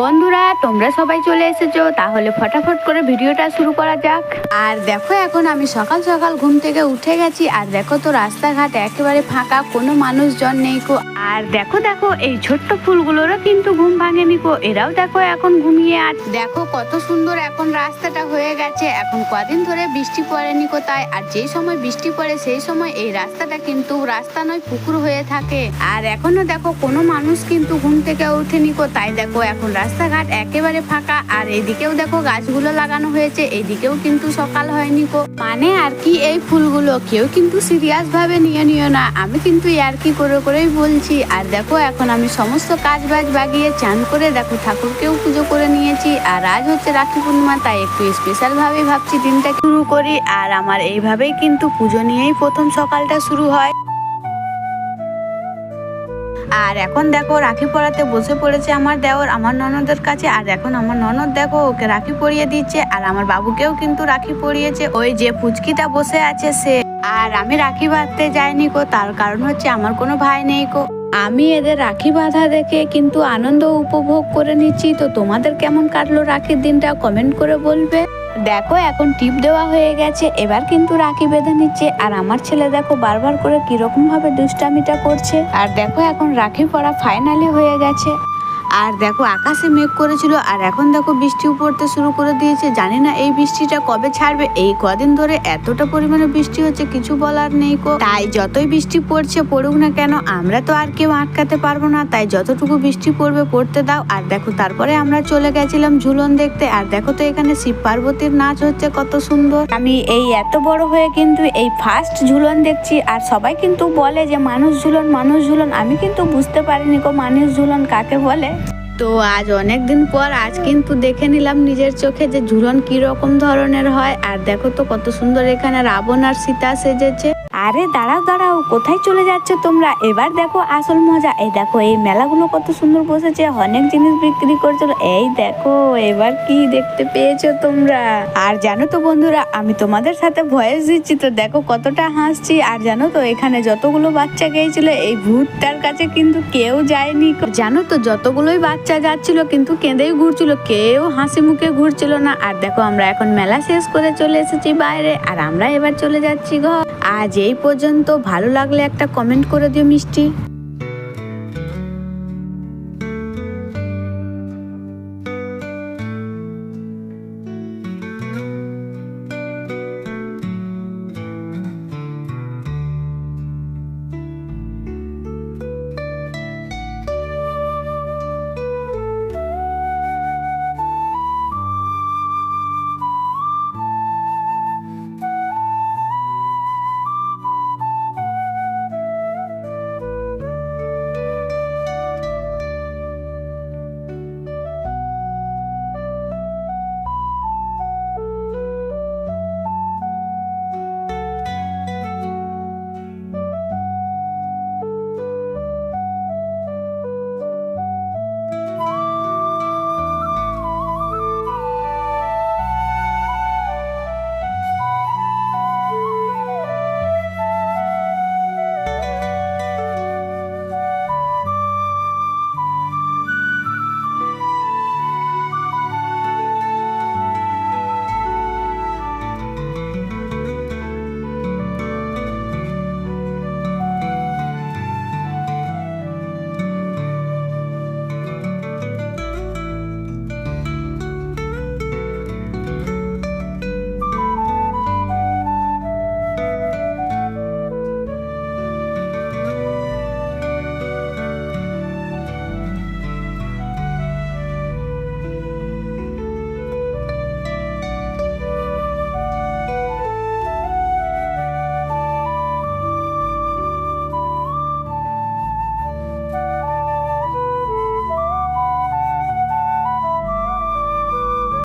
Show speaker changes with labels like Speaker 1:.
Speaker 1: বন্ধুরা, তোমরা সবাই চলে এসেছ, তাহলে ফটাফট করে ভিডিওটা শুরু করা যাক। আর দেখো, এখন আমি সকাল সকাল ঘুম থেকে উঠে গেছি, আর দেখো তো রাস্তাঘাট একেবারে ফাঁকা, কোনো মানুষজন নেই কো আর দেখো দেখো, এই ছোট্ট ফুলগুলোরও কিন্তু ঘুম ভাঙেনি কো এরাও দেখো এখন ঘুমিয়ে আজ দেখো কত সুন্দর এখন রাস্তাটা হয়ে গেছে। এখন কদিন ধরে বৃষ্টি পড়েনি কো তাই আর যেই সময় বৃষ্টি পড়ে, সেই সময় এই রাস্তাটা কিন্তু রাস্তা নয়, পুকুর হয়ে থাকে। আর এখনও দেখো, কোনো মানুষ কিন্তু ঘুম থেকে ওঠেনি কো তাই দেখো, এখন রাস্তাঘাট একেবারে ফাঁকা। আর এদিকেও দেখো, গাছগুলো লাগানো হয়েছে। এদিকেও কিন্তু সকাল হয়নি কো মানে আর কি এই ফুলগুলো? কেউ কিন্তু সিরিয়াস ভাবে নিয়ে নিও না। আমি কিন্তু আর কি করে করেই বলছি। আর দেখো, এখন আমি সমস্ত কাজ বাজ বাগিয়ে চান করে দেখো, ঠাকুরকেও পুজো করে নিয়েছি। আর আজ হচ্ছে রাখি পূর্ণিমা, তাই একটু স্পেশাল ভাবে ভাবছি দিনটা শুরু করি। আর আমার এইভাবেই কিন্তু পুজো নিয়েই প্রথম সকালটা শুরু হয়। আর এখন দেখো, রাখি পরাতে বসে পড়েছে আমার দেওর, আমার ননদের কাছে। আর এখন আমার ননদ দেখো, ওকে রাখি পরিয়ে দিচ্ছে। আর আমার বাবুকেও কিন্তু রাখি পরিয়েছে ওই যে ফুচকিটা বসে আছে সে। আর আমি রাখি বাঁধতে যাইনি কো তার কারণ হচ্ছে আমার কোনো ভাই নেই কো আমি এদের রাখি বাঁধা দেখে কিন্তু আনন্দ উপভোগ করে নিচ্ছি। তো তোমাদের কেমন কাটলো রাখির দিনটা কমেন্ট করে বলবে। দেখো, এখন টিপ দেওয়া হয়ে গেছে। এবার কিন্তু রাখি বেঁধে নিচ্ছে। আর আমার ছেলে দেখো বারবার করে কীরকম ভাবে দুষ্টামিটা করছে। আর দেখো, এখন রাখি পড়া ফাইনালি হয়ে গেছে। আর দেখো আকাশে মেঘ করেছিল, আর এখন দেখো বৃষ্টি পড়তে শুরু করে দিয়েছে। জানি না এই বৃষ্টিটা কবে ছাড়বে। এই কদিন ধরে এতটা পরিমাণে বৃষ্টি হচ্ছে, কিছু বলার নেই কো তাই যতই বৃষ্টি পড়ছে পড়ুক না কেন, আমরা তো আর কেউ আটকাতে পারব না। তাই যতটুকু বৃষ্টি পড়বে পড়তে দাও। আর দেখো তারপরে আমরা চলে গেছিলাম ঝুলন দেখতে। আর দেখো তো এখানে শিব পার্বতীর নাচ হচ্ছে কত সুন্দর। আমি এই এত বড় হয়ে কিন্তু এই ফার্স্ট ঝুলন দেখছি, আর সবাই কিন্তু বলে যে, মানুষ ঝুলন মানুষ ঝুলন। আমি কিন্তু বুঝতে পারিনি কো মানুষ ঝুলন কাকে বলে? তো আজ অনেক দিন পর আজ কিন্তু দেখে নিলাম নিজের চোখে যে ঝুলন কি রকম ধরনের হয়। আর দেখো তো কত সুন্দর এখানে রাবণ আর সীতা সেজেছে। আরে দাঁড়াও দাঁড়াও, কোথায় চলে যাচ্ছ তোমরা? এবার দেখো আসল মজা। এই দেখো, এই মেলাগুলো কত সুন্দর বসেছে, অনেক জিনিস বিক্রি করছিল। এই দেখো, এবার কি দেখতে পেয়েছ তোমরা? আর জানো তো বন্ধুরা, আমি তোমাদের সাথে ভয়েস দিচ্ছি তো দেখো কতটা হাসছি। আর জানো তো, এখানে যতগুলো বাচ্চা গিয়েছিল, এই ভূতটার কাছে কিন্তু কেউ যায়নি। জানো তো, যতগুলোই বাচ্চা যাচ্ছিল, কিন্তু কেঁদেই ঘুরছিল, কেউ হাসি মুখে ঘুরছিল না। আর দেখো, আমরা এখন মেলা শেষ করে চলে এসেছি বাইরে, আর আমরা এবার চলে যাচ্ছি ঘর। আজ এই পর্যন্ত ভালো লাগলে একটা কমেন্ট করে দিও মিষ্টি।